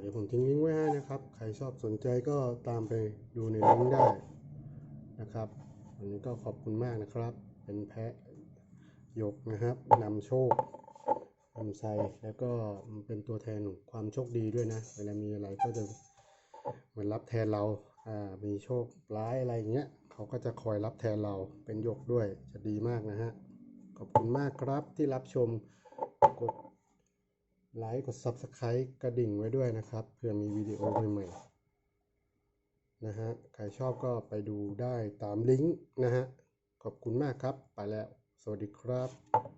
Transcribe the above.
เดี๋ยวผมทิ้งลิงก์ไว้ให้นะครับ ใครชอบสนใจก็ตามไปดูในลิงก์ได้นะครับ วันนี้ก็ขอบคุณมากนะครับ เป็นแพะยกนะครับนำโชคนำไซแล้วก็เป็นตัวแทนของความโชคดีด้วยนะ เวลามีอะไรก็จะเหมือนรับแทนเรา อ่า มีโชคร้ายอะไรอย่างเงี้ย เขาก็จะคอยรับแทนเรา เป็นยกด้วย จะดีมากนะฮะ ขอบคุณมากครับที่รับชม กด ไลค์กด Subscribe กระดิ่งไว้ด้วยนะครับเพื่อมีวิดีโอใหม่ๆนะฮะใครชอบก็ไปดูได้ตามลิงก์นะฮะขอบคุณมากครับ ไปแล้ว สวัสดีครับ